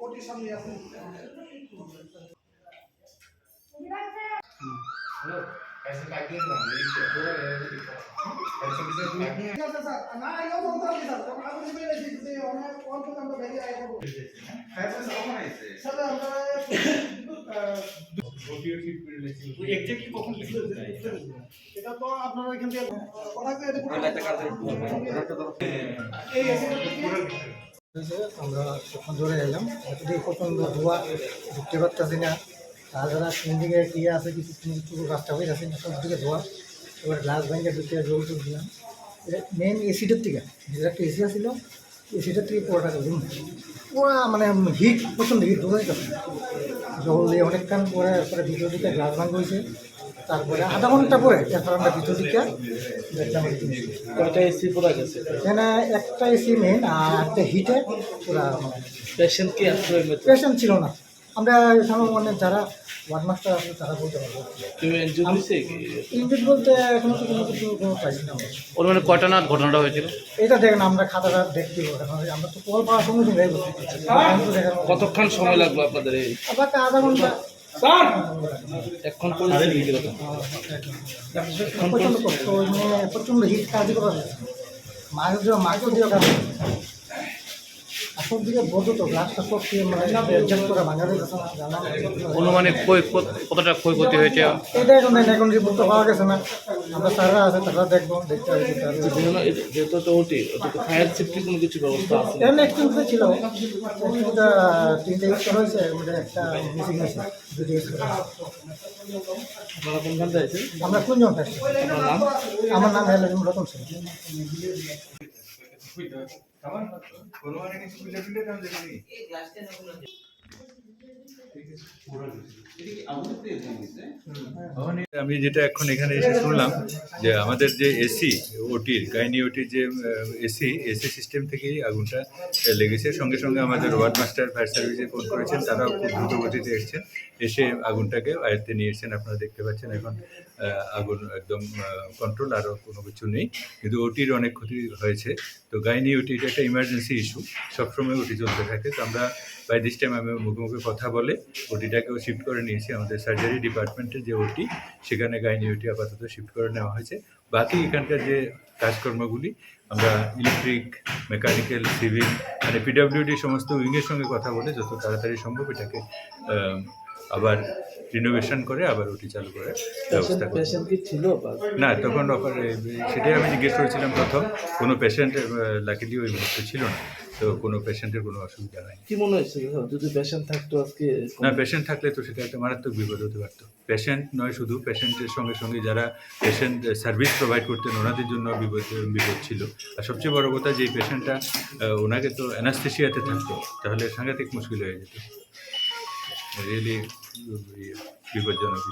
ওটির সামনে আছে। ঠিক আছে স্যার না এও বলতে হবে স্যার তখন আপনি বলে দিয়েছি যে অনেক অল্প দাম তো ভেঙে আয় করব। স্যার আমরা এক্স্যাক্টলি কখন লিখেছে এটা তো আপনারা এখান থেকে কথা এটা এই এসে হয়েছে, আমরা তখন ধরে এলাম। এতটি প্রচণ্ড ধোয়া ঢুকতে পারতেছি না। তাছাড়া দিকে কি আছে, কিছু কিছু রাস্তা হয়ে যাচ্ছে সব দিকে ধোয়া এবার গ্লাস ভেঙে ঢুকে জল তুলছিলাম মেন এসিটার থেকে যেটা একটা এসি আছিল এসিটার থেকে পুরোটা রুম পুরা মানে হিট প্রচণ্ড হিট যাচ্ছে জল দিয়ে অনেকক্ষণ পরে পরে ভিতর দিকে গ্লাস ভাঙ হয়েছে। তারপরে আধা ঘণ্টা পরে তারপর আমরা ভিতর দিকে দেখলাম। কয়টা এসি পুরা গেছে এখানে একটা এসি মেন আর একটা হিটে পুরা পেশেন্ট কি পেশেন্ট ছিল না। আমরা মানে যারা ওয়ার্ড মাস্টার আছে তারা বলতে পারব। ইনজুড বলতে এখনও তো কোনো কিছু কোনো পাইছি না। ওর মানে কয়টা নাগাদ ঘটনাটা হয়েছিল? এটা দেখেন আমরা খাতাটা দেখতে আমরা তো কল পাওয়ার সঙ্গে সঙ্গে কতক্ষণ সময় লাগল আপনাদের আবার আধা ঘণ্টা। এখন পরিস্থিতি কীরকম প্রচণ্ড কষ্ট মানে হিট কাজ করা যায় মাছ মাছ দিয়ে সব গ্লাসটা মানে অ্যাডজাস্ট করে অনুমানিক কতটা ক্ষয়ক্ষতি হয়েছে? এটা এখন দেন এখন রিপোর্ট তো পাওয়া গেছে না। আমরা স্যাররা আছে তারা দেখব দেখতে হবে যেহেতু তো ওটি তো ফায়ার সেফটি কোনো কিছু ব্যবস্থা আছে এমনি একটু ছিল। একটুটা তিনটে ইউজ করা হয়েছে মধ্যে একটা মিসিং হয়েছে দুটো ইউজ করা আপনারা কোনখান থেকে আমরা কোনজন নাম? আমার নাম হলো রতন সিং কেমন কোনো মানে কিছু খুলে টুলে দাম দেখবি আমি যেটা এখন এখানে এসে শুনলাম যে আমাদের যে এসি ওটির গাইনি ওটির যে এসি এসি সিস্টেম থেকেই আগুনটা লেগেছে। সঙ্গে সঙ্গে আমাদের ওয়ার্ড মাস্টার, ফায়ার সার্ভিসে ফোন করেছেন, তারাও খুব দ্রুত গতিতে এসেছেন। এসে আগুনটাকে আয়ত্তে নিয়ে এসেছেন। আপনারা দেখতে পাচ্ছেন এখন আগুন একদম কন্ট্রোল আরও কোনো কিছু নেই। কিন্তু ওটির অনেক ক্ষতি হয়েছে। তো গাইনি ওটি এটা একটা ইমার্জেন্সি ইস্যু সবসময় ওটি চলতে থাকে। তো আমরা বাই দিস টাইম আমি মুখে মুখে কথা বলে ওটিটাকেও শিফট করে নিয়েছি। আমাদের সার্জারি ডিপার্টমেন্টের যে ওটি সেখানে গাইনি ওটি আপাতত শিফট করে নেওয়া হয়েছে। বাকি এখানকার যে কাজকর্মগুলি, আমরা ইলেকট্রিক মেকানিক্যাল সিভিল মানে পিডাব্লিউডি সমস্ত উইংয়ের সঙ্গে কথা বলে যত তাড়াতাড়ি সম্ভব এটাকে আবার রিনোভেশন করে আবার ওটি চালু করে ব্যবস্থা করব পেশেন্ট কি ছিল না তখন সেটাই আমি জিজ্ঞেস করেছিলাম প্রথম। কোনো পেশেন্ট লাকিলি ওই মুহূর্তে ছিল না। তো কোনো পেশেন্টের কোনো অসুবিধা নাই কি মনে হচ্ছে যদি পেশেন্ট থাকতো আজকে না পেশেন্ট থাকলে তো সেটা একটা মারাত্মক বিপদ হতে পারতো। পেশেন্ট নয় শুধু পেশেন্টের সঙ্গে সঙ্গে যারা পেশেন্ট সার্ভিস প্রোভাইড করতেন ওনাদের জন্য বিপদ বিপদ ছিল। আর সবচেয়ে বড় কথা যে পেশেন্টটা ওনাকে তো অ্যানাস্থেশিয়াতে থাকতো তাহলে সাংঘাতিক মুশকিল হয়ে যেত। really, we were generally